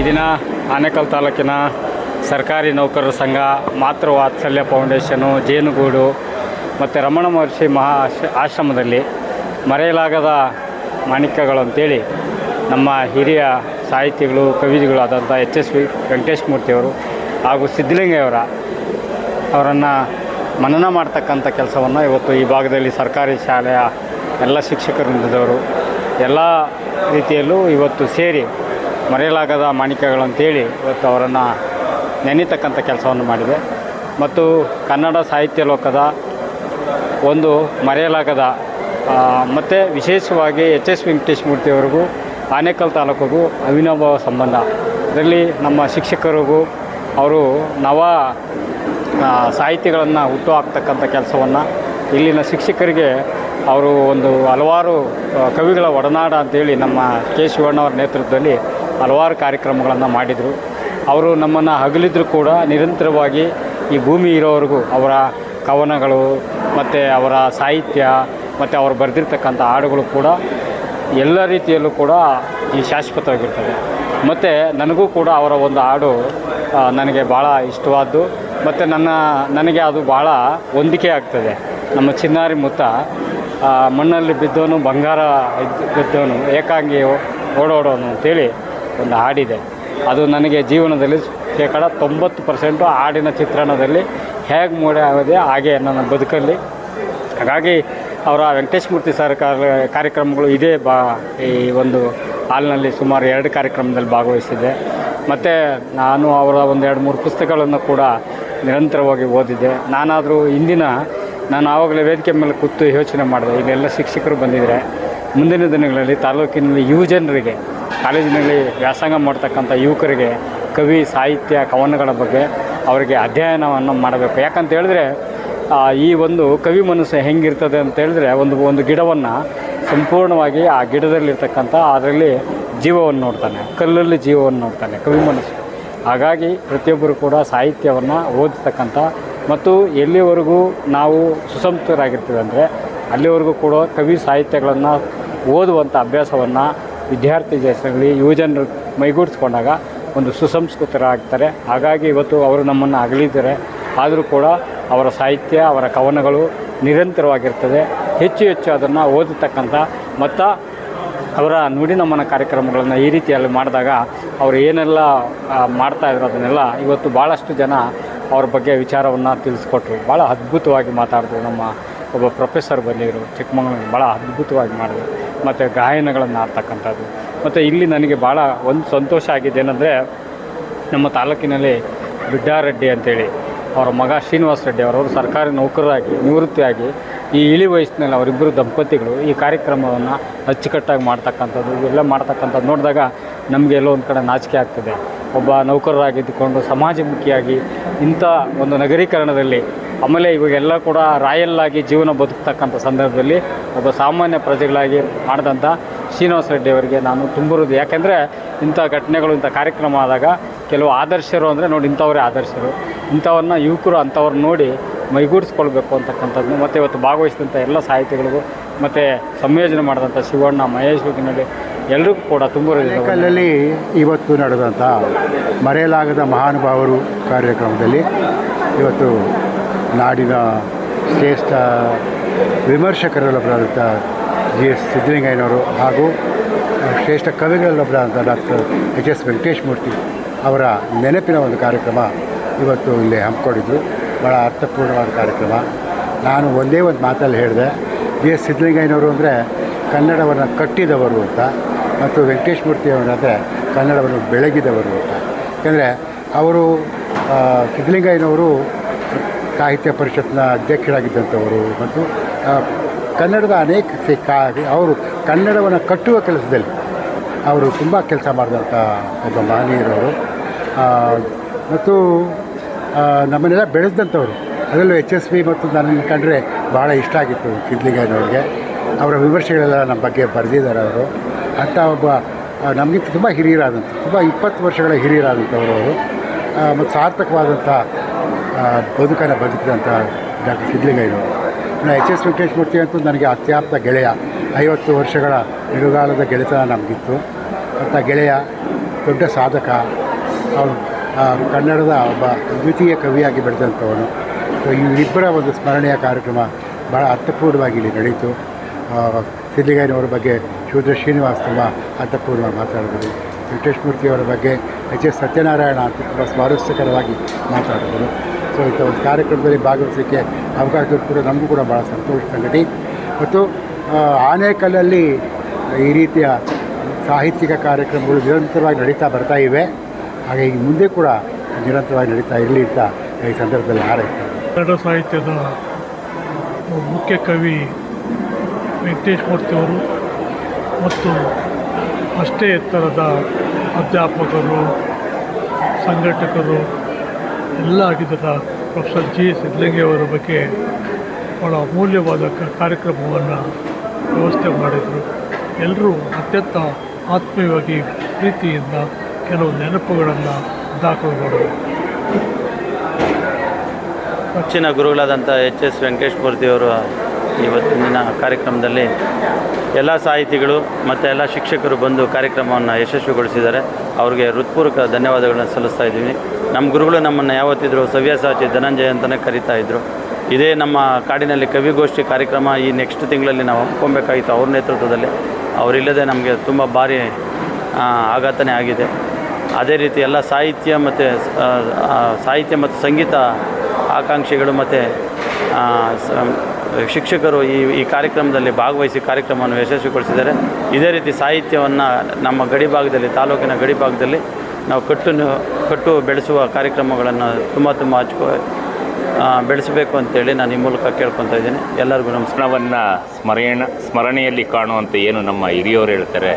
ಈ ದಿನ ಆನೇಕಲ್ ತಾಲೂಕಿನ ಸರ್ಕಾರಿ ನೌಕರರ ಸಂಘ ಮಾತೃ ವಾತ್ಸಲ್ಯ ಫೌಂಡೇಶನು ಜೇನುಗೂಡು ಮತ್ತು ರಮಣ ಮಹರ್ಷಿ ಮಹಾ ಆಶ್ರಮದಲ್ಲಿ ಮರೆಯಲಾಗದ ಮಾಣಿಕ್ಯಗಳು ಅಂತೇಳಿ ನಮ್ಮ ಹಿರಿಯ ಸಾಹಿತಿಗಳು ಕವಿಗಳು ಆದಂಥ ಎಚ್ ಎಸ್ ವಿ ವೆಂಕಟೇಶ್ ಮೂರ್ತಿಯವರು ಹಾಗೂ ಸಿದ್ದಲಿಂಗಯ್ಯವರ ಅವರನ್ನು ಮನನ ಮಾಡ್ತಕ್ಕಂಥ ಕೆಲಸವನ್ನು ಇವತ್ತು ಈ ಭಾಗದಲ್ಲಿ ಸರ್ಕಾರಿ ಶಾಲೆಯ ಎಲ್ಲ ಶಿಕ್ಷಕರು ನಿಂತಿದ್ದವರು ಎಲ್ಲ ರೀತಿಯಲ್ಲೂ ಇವತ್ತು ಸೇರಿ ಮರೆಯಲಾಗದ ಮಾಣಿಕ್ಯಗಳು ಅಂತೇಳಿ ಇವತ್ತು ಅವರನ್ನು ನೆನೀತಕ್ಕಂಥ ಕೆಲಸವನ್ನು ಮಾಡಿದೆ. ಮತ್ತು ಕನ್ನಡ ಸಾಹಿತ್ಯ ಲೋಕದ ಒಂದು ಮರೆಯಲಾಗದ ಮತ್ತು ವಿಶೇಷವಾಗಿ ಎಚ್ ಎಸ್ ವೆಂಕಟೇಶ್ ಮೂರ್ತಿಯವರಿಗೂ, ಆನೇಕಲ್ ತಾಲೂಕಿಗೂ ಅವಿನಾಭಾವ ಸಂಬಂಧ. ಇದರಲ್ಲಿ ನಮ್ಮ ಶಿಕ್ಷಕರಿಗೂ ಅವರು ನವ ಸಾಹಿತ್ಯಗಳನ್ನು ಹುಟ್ಟು ಹಾಕ್ತಕ್ಕಂಥ ಕೆಲಸವನ್ನು ಇಲ್ಲಿನ ಶಿಕ್ಷಕರಿಗೆ ಅವರು ಒಂದು ಹಲವಾರು ಕವಿಗಳ ಒಡನಾಡ ಅಂತೇಳಿ ನಮ್ಮ ಕೆ ಶಿವಣ್ಣವರ ನೇತೃತ್ವದಲ್ಲಿ ಹಲವಾರು ಕಾರ್ಯಕ್ರಮಗಳನ್ನು ಮಾಡಿದರು. ಅವರು ನಮ್ಮನ್ನು ಹಗಲಿದ್ರು ಕೂಡ ನಿರಂತರವಾಗಿ ಈ ಭೂಮಿ ಇರೋವರೆಗೂ ಅವರ ಕವನಗಳು ಮತ್ತು ಅವರ ಸಾಹಿತ್ಯ ಮತ್ತು ಅವರು ಬರೆದಿರ್ತಕ್ಕಂಥ ಹಾಡುಗಳು ಕೂಡ ಎಲ್ಲ ರೀತಿಯಲ್ಲೂ ಕೂಡ ಈ ಶಾಶ್ವತವಾಗಿರ್ತದೆ ಮತ್ತು ನನಗೂ ಕೂಡ ಅವರ ಒಂದು ಹಾಡು ನನಗೆ ಭಾಳ ಇಷ್ಟವಾದ್ದು. ಮತ್ತು ನನ್ನ, ನನಗೆ ಅದು ಭಾಳ ಹೊಂದಿಕೆ ಆಗ್ತದೆ. ನಮ್ಮ ಚಿನ್ನಾರಿ ಮುತ್ತ ಮಣ್ಣಲ್ಲಿ ಬಿದ್ದವನು, ಬಂಗಾರ ಬಿದ್ದವನು ಏಕಾಂಗಿ ಓಡೋಡೋನು ಅಂತೇಳಿ ಒಂದು ಹಾಡಿದೆ. ಅದು ನನಗೆ ಜೀವನದಲ್ಲಿ ಶೇಕಡ ತೊಂಬತ್ತು ಪರ್ಸೆಂಟು ಹಾಡಿನ ಚಿತ್ರಣದಲ್ಲಿ ಹೇಗೆ ಮೂಡೆ ಆಗಿದೆ ಹಾಗೆ ನನ್ನ ಬದುಕಲ್ಲಿ. ಹಾಗಾಗಿ ಅವರ ವೆಂಕಟೇಶ್ ಮೂರ್ತಿ ಸರ್ ಕಾರ- ಕಾರ್ಯಕ್ರಮಗಳು ಇದೇ ಬಾ ಈ ಒಂದು ಹಾಲ್ನಲ್ಲಿ ಸುಮಾರು ಎರಡು ಕಾರ್ಯಕ್ರಮದಲ್ಲಿ ಭಾಗವಹಿಸಿದೆ. ಮತ್ತು ನಾನು ಅವರ ಒಂದು ಎರಡು ಮೂರು ಪುಸ್ತಕಗಳನ್ನು ಕೂಡ ನಿರಂತರವಾಗಿ ಓದಿದ್ದೆ ನಾನಾದರೂ ಇಂದಿನ ನಾನು ಆವಾಗಲೇ ವೇದಿಕೆ ಮೇಲೆ ಕೂತು ಯೋಚನೆ ಮಾಡಿದೆ. ಇಲ್ಲೆಲ್ಲ ಶಿಕ್ಷಕರು ಬಂದಿದ್ದಾರೆ. ಮುಂದಿನ ದಿನಗಳಲ್ಲಿ ತಾಲೂಕಿನಲ್ಲಿ ಯುವ ಜನರಿಗೆ ಕಾಲೇಜಿನಲ್ಲಿ ವ್ಯಾಸಂಗ ಮಾಡ್ತಕ್ಕಂಥ ಯುವಕರಿಗೆ ಕವಿ, ಸಾಹಿತ್ಯ, ಕವನಗಳ ಬಗ್ಗೆ ಅವರಿಗೆ ಅಧ್ಯಯನವನ್ನು ಮಾಡಬೇಕು. ಯಾಕಂತ ಹೇಳಿದ್ರೆ ಈ ಒಂದು ಕವಿ ಮನಸ್ಸು ಹೆಂಗಿರ್ತದೆ ಅಂತ ಹೇಳಿದ್ರೆ, ಒಂದು ಒಂದು ಗಿಡವನ್ನು ಸಂಪೂರ್ಣವಾಗಿ ಆ ಗಿಡದಲ್ಲಿರ್ತಕ್ಕಂಥ ಅದರಲ್ಲಿ ಜೀವವನ್ನು ನೋಡ್ತಾನೆ, ಕಲ್ಲಲ್ಲಿ ಜೀವವನ್ನು ನೋಡ್ತಾನೆ ಕವಿ ಮನಸ್ಸು. ಹಾಗಾಗಿ ಪ್ರತಿಯೊಬ್ಬರು ಕೂಡ ಸಾಹಿತ್ಯವನ್ನು ಓದತಕ್ಕಂಥ ಮತ್ತು ಎಲ್ಲಿವರೆಗೂ ನಾವು ಸುಸಂಸ್ಕೃತರಾಗಿರ್ತೀವಿ ಅಂದರೆ, ಅಲ್ಲಿವರೆಗೂ ಕೂಡ ಕವಿ ಸಾಹಿತ್ಯಗಳನ್ನು ಓದುವಂಥ ಅಭ್ಯಾಸವನ್ನು ವಿದ್ಯಾರ್ಥಿ ದೇಶಗಳಲ್ಲಿ ಯುವಜನರು ಮೈಗೂಡಿಸ್ಕೊಂಡಾಗ ಒಂದು ಸುಸಂಸ್ಕೃತರಾಗ್ತಾರೆ. ಹಾಗಾಗಿ ಇವತ್ತು ಅವರು ನಮ್ಮನ್ನು ಅಗಲಿದ್ದಾರೆ. ಆದರೂ ಕೂಡ ಅವರ ಸಾಹಿತ್ಯ, ಅವರ ಕವನಗಳು ನಿರಂತರವಾಗಿರ್ತದೆ. ಹೆಚ್ಚು ಹೆಚ್ಚು ಅದನ್ನು ಓದತಕ್ಕಂಥ ಮತ್ತು ಅವರ ನುಡಿ ನಮ್ಮನ ಕಾರ್ಯಕ್ರಮಗಳನ್ನು ಈ ರೀತಿಯಲ್ಲಿ ಮಾಡಿದಾಗ ಅವರು ಏನೆಲ್ಲ ಮಾಡ್ತಾಯಿದ್ರು ಅದನ್ನೆಲ್ಲ ಇವತ್ತು ಭಾಳಷ್ಟು ಜನ ಅವ್ರ ಬಗ್ಗೆ ವಿಚಾರವನ್ನು ತಿಳಿಸ್ಕೊಟ್ರು. ಭಾಳ ಅದ್ಭುತವಾಗಿ ಮಾತಾಡಿದ್ರು ನಮ್ಮ ಒಬ್ಬ ಪ್ರೊಫೆಸರ್ ಬಂದಿದ್ದರು ಚಿಕ್ಕಮಗಳೂರು ಭಾಳ ಅದ್ಭುತವಾಗಿ ಮಾಡಿದ್ರು. ಮತ್ತು ಗಾಯನಗಳನ್ನು ಆಡ್ತಕ್ಕಂಥದ್ದು ಮತ್ತು ಇಲ್ಲಿ ನನಗೆ ಭಾಳ ಒಂದು ಸಂತೋಷ ಆಗಿದೆ ಏನಂದರೆ, ನಮ್ಮ ತಾಲೂಕಿನಲ್ಲಿ ಬಿಡ್ಡಾರೆಡ್ಡಿ ಅಂತೇಳಿ, ಅವರ ಮಗ ಶ್ರೀನಿವಾಸ ರೆಡ್ಡಿ ಅವರವರು ಸರ್ಕಾರಿ ನೌಕರರಾಗಿ ನಿವೃತ್ತಿಯಾಗಿ ಈ ಇಳಿ ವಯಸ್ಸಿನಲ್ಲಿ ಅವರಿಬ್ಬರು ದಂಪತಿಗಳು ಈ ಕಾರ್ಯಕ್ರಮವನ್ನು ಅಚ್ಚುಕಟ್ಟಾಗಿ ಮಾಡ್ತಕ್ಕಂಥದ್ದು, ಇವೆಲ್ಲ ಮಾಡ್ತಕ್ಕಂಥದ್ದು ನೋಡಿದಾಗ ನಮಗೆ ಎಲ್ಲೋ ಒಂದು ಕಡೆ ನಾಚಿಕೆ ಆಗ್ತದೆ. ಒಬ್ಬ ನೌಕರರಾಗಿದ್ದುಕೊಂಡು ಸಮಾಜಮುಖಿಯಾಗಿ ಇಂಥ ಒಂದು ನಗರೀಕರಣದಲ್ಲಿ ಆಮೇಲೆ ಇವಾಗೆಲ್ಲ ಕೂಡ ರಾಯಲ್ಲಾಗಿ ಜೀವನ ಬದುಕ್ತಕ್ಕಂಥ ಸಂದರ್ಭದಲ್ಲಿ ಒಬ್ಬ ಸಾಮಾನ್ಯ ಪ್ರಜೆಗಳಾಗಿ ಮಾಡಿದಂಥ ಶ್ರೀನಿವಾಸ ರೆಡ್ಡಿ ಅವರಿಗೆ ನಾನು ತುಂಬಿರೋದು ಯಾಕೆಂದರೆ ಇಂಥ ಘಟನೆಗಳು, ಇಂಥ ಕಾರ್ಯಕ್ರಮ ಆದಾಗ ಕೆಲವು ಆದರ್ಶರು ಅಂದರೆ ನೋಡಿ ಇಂಥವರೇ ಆದರ್ಶರು. ಇಂಥವ್ರನ್ನ ಯುವಕರು ಅಂಥವ್ರನ್ನ ನೋಡಿ ಮೈಗೂಡಿಸ್ಕೊಳ್ಬೇಕು ಅಂತಕ್ಕಂಥದ್ದು. ಮತ್ತು ಇವತ್ತು ಭಾಗವಹಿಸಿದಂಥ ಎಲ್ಲ ಸಾಹಿತಿಗಳಿಗೂ, ಮತ್ತು ಸಂಯೋಜನೆ ಮಾಡಿದಂಥ ಶಿವಣ್ಣ, ಮಹೇಶ್ ಹುಗಿನಳ್ಳಿ ಎಲ್ಲರಿಗೂ ಕೂಡ ತುಂಬ ಕಲ್ಲಲ್ಲಿ ಇವತ್ತು ನಡೆದಂಥ ಮರೆಯಲಾಗದ ಮಹಾನುಭಾವರು ಕಾರ್ಯಕ್ರಮದಲ್ಲಿ ಇವತ್ತು ನಾಡಿನ ಶ್ರೇಷ್ಠ ವಿಮರ್ಶಕರಲ್ಲೊಬ್ಬರಾದಂಥ ಜಿ ಎಸ್ ಸಿದ್ದಲಿಂಗಯ್ಯನವರು ಹಾಗೂ ಶ್ರೇಷ್ಠ ಕವಿಗಳಲ್ಲೊಬ್ಬರಾದಂಥ doctor H S Venkatesh Murthy ಅವರ ನೆನಪಿನ ಒಂದು ಕಾರ್ಯಕ್ರಮ ಇವತ್ತು ಇಲ್ಲಿ ಹಮ್ಮಿಕೊಂಡಿದ್ದು ಭಾಳ ಅರ್ಥಪೂರ್ಣವಾದ ಕಾರ್ಯಕ್ರಮ. ನಾನು ಒಂದೇ ಒಂದು ಮಾತಲ್ಲಿ ಹೇಳಿದೆ ಬಿ ಎಸ್ ಸಿದ್ದಲಿಂಗಯ್ಯನವರು ಅಂದರೆ ಕನ್ನಡವನ್ನು ಕಟ್ಟಿದವರು ಅಂತ, ಮತ್ತು ವೆಂಕಟೇಶ್ ಮೂರ್ತಿ ಅವರಂದರೆ ಕನ್ನಡವನ್ನು ಬೆಳಗಿದವರು ಅಂತ. ಯಾಕೆಂದರೆ ಅವರು ಸಿದ್ದಲಿಂಗಯ್ಯನವರು ಸಾಹಿತ್ಯ ಪರಿಷತ್ನ ಅಧ್ಯಕ್ಷರಾಗಿದ್ದಂಥವರು ಮತ್ತು ಕನ್ನಡದ ಅನೇಕ ಅವರು ಕನ್ನಡವನ್ನು ಕಟ್ಟುವ ಕೆಲಸದಲ್ಲಿ ಅವರು ತುಂಬ ಕೆಲಸ ಮಾಡಿದಂಥ ಒಬ್ಬ ಮಹನೀಯರವರು ಮತ್ತು ನಮ್ಮನ್ನೆಲ್ಲ ಬೆಳೆಸಿದಂಥವ್ರು. ಅದರಲ್ಲೂ ಎಚ್ ಎಸ್ ಬಿ ಮತ್ತು ನನ್ನನ್ನು ಕಂಡ್ರೆ ಭಾಳ ಇಷ್ಟ ಆಗಿತ್ತು ಸಿದ್ಲಿಂಗಯ್ಯನವ್ರಿಗೆ ಅವರ ವಿಮರ್ಶೆಗಳೆಲ್ಲ ನಮ್ಮ ಬಗ್ಗೆ ಬರೆದಿದ್ದಾರೆ ಅವರು. ಅಂತ ಒಬ್ಬ ನಮಗಿಂತ ತುಂಬ ಹಿರಿಯರಾದಂಥ ತುಂಬ ಇಪ್ಪತ್ತು ವರ್ಷಗಳ ಹಿರಿಯರಾದಂಥವ್ರು ಅವರು. ಮತ್ತು ಸಾರ್ಥಕವಾದಂಥ ಬದುಕನ್ನು ಬದುಕಿದಂಥ ಡಾಕ್ಟರ್ ಸಿದ್ಲಿಂಗಯ್ಯನವರು ಇನ್ನು ಎಚ್ ಎಸ್ ವೆಂಕಟೇಶ್ ಮೂರ್ತಿ ಅಂತೂ ನನಗೆ ಅತ್ಯಾಪ್ತ ಗೆಳೆಯ. ಐವತ್ತು ವರ್ಷಗಳ ನಿರುಗಾಲದ ಗೆಳೆತನ ನಮಗಿತ್ತು. ಅಂಥ ಗೆಳೆಯ ದೊಡ್ಡ ಸಾಧಕ. ಅವನು ಆ, ಕನ್ನಡದ ಒಬ್ಬ ದ್ವಿತೀಯ ಕವಿಯಾಗಿ ಬೆಳೆದಂಥವನು. ಸೊ ಇವರಿಬ್ಬರ ಒಂದು ಸ್ಮರಣೆಯ ಕಾರ್ಯಕ್ರಮ ಭಾಳ ಅರ್ಥಪೂರ್ಣವಾಗಿ ಇಲ್ಲಿ ನಡೀತು. ಸಿದ್ದಿಗಾಯಿನವರ ಬಗ್ಗೆ ಶಿವದ್ರ ಶ್ರೀನಿವಾಸ್ ತುಂಬ ಅರ್ಥಪೂರ್ಣವಾಗಿ ಮಾತಾಡಿದರು. ವೆಂಕಟೇಶ್ ಮೂರ್ತಿಯವರ ಬಗ್ಗೆ ಎಚ್ ಎಸ್ ಸತ್ಯನಾರಾಯಣ ಅಂತ ತುಂಬ ಸ್ವಾರಸ್ಯಕರವಾಗಿ ಮಾತಾಡಿದರು. ಸೊ ಇಂಥ ಒಂದು ಕಾರ್ಯಕ್ರಮದಲ್ಲಿ ಭಾಗವಹಿಸಲಿಕ್ಕೆ ಅವಕಾಶ ಕೂಡ ನಮಗೂ ಕೂಡ ಭಾಳ ಸಂತೋಷ ಸಂಗತಿ ಮತ್ತು ಆನೇಕಲ್ಲಲ್ಲಿ ಈ ರೀತಿಯ ಸಾಹಿತ್ಯಿಕ ಕಾರ್ಯಕ್ರಮಗಳು ನಿರಂತರವಾಗಿ ನಡೀತಾ ಬರ್ತಾ ಇವೆ. ಹಾಗೆ ಈ ಮುಂದೆ ಕೂಡ ನಿರಂತರವಾಗಿ ನಡೀತಾ ಇರಲಿ ಅಂತ ಈ ಸಂದರ್ಭದಲ್ಲಿ ಹಾರೈಸ್ತಾರೆ ಕನ್ನಡ ಸಾಹಿತ್ಯದ ಮುಖ್ಯ ಕವಿ ವೆಂಕಟೇಶ್ ಮೂರ್ತಿಯವರು ಮತ್ತು ಅಷ್ಟೇ ಎತ್ತರದ ಅಧ್ಯಾಪಕರು, ಸಂಘಟಕರು, ಎಲ್ಲ ಆಗಿದ್ದ ಪ್ರೊಫೆಸರ್ ಜಿ ಸಿದ್ದಲಿಂಗಿಯವರ ಬಗ್ಗೆ ಭಾಳ ಅಮೂಲ್ಯವಾದ ಕಾರ್ಯಕ್ರಮವನ್ನು ವ್ಯವಸ್ಥೆ ಮಾಡಿದರು. ಎಲ್ಲರೂ ಅತ್ಯಂತ ಆತ್ಮೀಯವಾಗಿ ಪ್ರೀತಿಯಿಂದ ಕೆಲವು ನೆನಪುಗಳನ್ನು ದಾಖಲುಗಳು ಹೆಚ್ಚಿನ ಗುರುಗಳಾದಂಥ ಎಚ್ ಎಸ್ ವೆಂಕಟೇಶ್ ಮೂರ್ತಿಯವರು ಇವತ್ತಿನ ಕಾರ್ಯಕ್ರಮದಲ್ಲಿ ಎಲ್ಲ ಸಾಹಿತಿಗಳು ಮತ್ತು ಎಲ್ಲ ಶಿಕ್ಷಕರು ಬಂದು ಕಾರ್ಯಕ್ರಮವನ್ನು ಯಶಸ್ವಿಗೊಳಿಸಿದ್ದಾರೆ. ಅವರಿಗೆ ಹೃತ್ಪೂರ್ವಕ ಧನ್ಯವಾದಗಳನ್ನ ಸಲ್ಲಿಸ್ತಾ ಇದ್ದೀವಿ. ನಮ್ಮ ಗುರುಗಳು ನಮ್ಮನ್ನು ಯಾವತ್ತಿದ್ರು ಸವ್ಯಸಾಚಿ ಧನಂಜಯ ಅಂತಲೇ ಕರೀತಾ ಇದ್ದರು ಇದೇ ನಮ್ಮ ಕಾಡಿನಲ್ಲಿ ಕವಿಗೋಷ್ಠಿ ಕಾರ್ಯಕ್ರಮ ಈ ನೆಕ್ಸ್ಟ್ ತಿಂಗಳಲ್ಲಿ ನಾವು ಹಮ್ಮಿಕೊಬೇಕಾಗಿತ್ತು ಅವ್ರ ನೇತೃತ್ವದಲ್ಲಿ. ಅವರಿಲ್ಲದೆ ನಮಗೆ ತುಂಬ ಭಾರಿ ಆಘಾತನೇ ಆಗಿದೆ. ಅದೇ ರೀತಿ ಎಲ್ಲ ಸಾಹಿತ್ಯ ಮತ್ತು ಸಾಹಿತ್ಯ ಮತ್ತು ಸಂಗೀತ ಆಕಾಂಕ್ಷಿಗಳು ಮತ್ತು ಶಿಕ್ಷಕರು ಈ ಈ ಕಾರ್ಯಕ್ರಮದಲ್ಲಿ ಭಾಗವಹಿಸಿ ಕಾರ್ಯಕ್ರಮವನ್ನು ಯಶಸ್ವಿಗೊಳಿಸಿದ್ದಾರೆ. ಇದೇ ರೀತಿ ಸಾಹಿತ್ಯವನ್ನು ನಮ್ಮ ಗಡಿ ಭಾಗದಲ್ಲಿ, ತಾಲೂಕಿನ ಗಡಿ ಭಾಗದಲ್ಲಿ ನಾವು ಕಟ್ಟು ಕಟ್ಟು ಬೆಳೆಸುವ ಕಾರ್ಯಕ್ರಮಗಳನ್ನು ತುಂಬ ತುಂಬ ಹಚ್ಕೊ ಬೆಳೆಸಬೇಕು ಅಂತೇಳಿ ನಾನು ಈ ಮೂಲಕ ಕೇಳ್ಕೊತಾ ಇದ್ದೀನಿ. ಎಲ್ಲರಿಗೂ ನಮ್ಮ ಸ್ಮರಣವನ್ನು ಸ್ಮರಣ, ಸ್ಮರಣೆಯಲ್ಲಿ ಕಾಣುವಂಥ ಏನು ನಮ್ಮ ಹಿರಿಯವರು ಹೇಳ್ತಾರೆ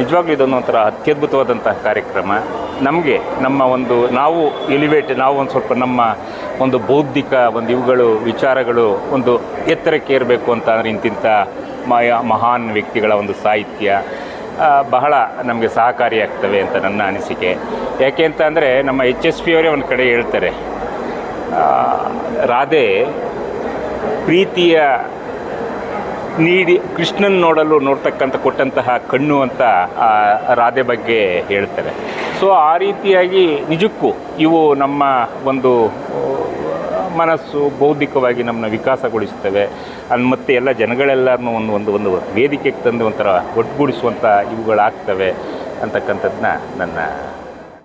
ನಿಜವಾಗ್ಲೂ ಇದೊಂದು ಒಂಥರ ಅತ್ಯದ್ಭುತವಾದಂತಹ ಕಾರ್ಯಕ್ರಮ. ನಮಗೆ ನಮ್ಮ ಒಂದು, ನಾವು ಎಲಿವೇಟ್ ನಾವು ಒಂದು ಸ್ವಲ್ಪ ನಮ್ಮ ಒಂದು ಬೌದ್ಧಿಕ, ಒಂದು ಇವುಗಳು, ವಿಚಾರಗಳು ಒಂದು ಎತ್ತರಕ್ಕೆ ಇರಬೇಕು ಅಂತ ಅಂದರೆ ಇಂತಿಂಥ ಮಹಾನ್ ವ್ಯಕ್ತಿಗಳ ಒಂದು ಸಾಹಿತ್ಯ ಬಹಳ ನಮಗೆ ಸಹಕಾರಿಯಾಗ್ತವೆ ಅಂತ ನನ್ನ ಅನಿಸಿಕೆ. ಯಾಕೆ ಅಂತ ಅಂದರೆ ನಮ್ಮ ಎಚ್ ಎಸ್ ಪಿ ಅವರೇ ಒಂದು ಕಡೆ ಹೇಳ್ತಾರೆ ರಾಧೆ ಪ್ರೀತಿಯ ನೀಡಿ ಕೃಷ್ಣನ್ ನೋಡಲು ನೋಡ್ತಕ್ಕಂಥ, ಕೊಟ್ಟಂತಹ ಕಣ್ಣು ಅಂತ ಆ ರಾಧೆ ಬಗ್ಗೆ ಹೇಳ್ತಾರೆ ಸೊ ಆ ರೀತಿಯಾಗಿ ನಿಜಕ್ಕೂ ಇವು ನಮ್ಮ ಒಂದು, ಮನಸ್ಸು ಬೌದ್ಧಿಕವಾಗಿ ನಮ್ಮನ್ನ ವಿಕಾಸಗೊಳಿಸ್ತವೆ ಅನ್ ಮತ್ತು ಎಲ್ಲ ಜನಗಳೆಲ್ಲರನ್ನು ಒಂದು ಒಂದು ಒಂದು ವೇದಿಕೆಗೆ ತಂದು ಒಂಥರ ಒಟ್ಟುಗೂಡಿಸುವಂಥ ಇವುಗಳಾಗ್ತವೆ ಅಂತಕ್ಕಂಥದ್ದನ್ನ ನನ್ನ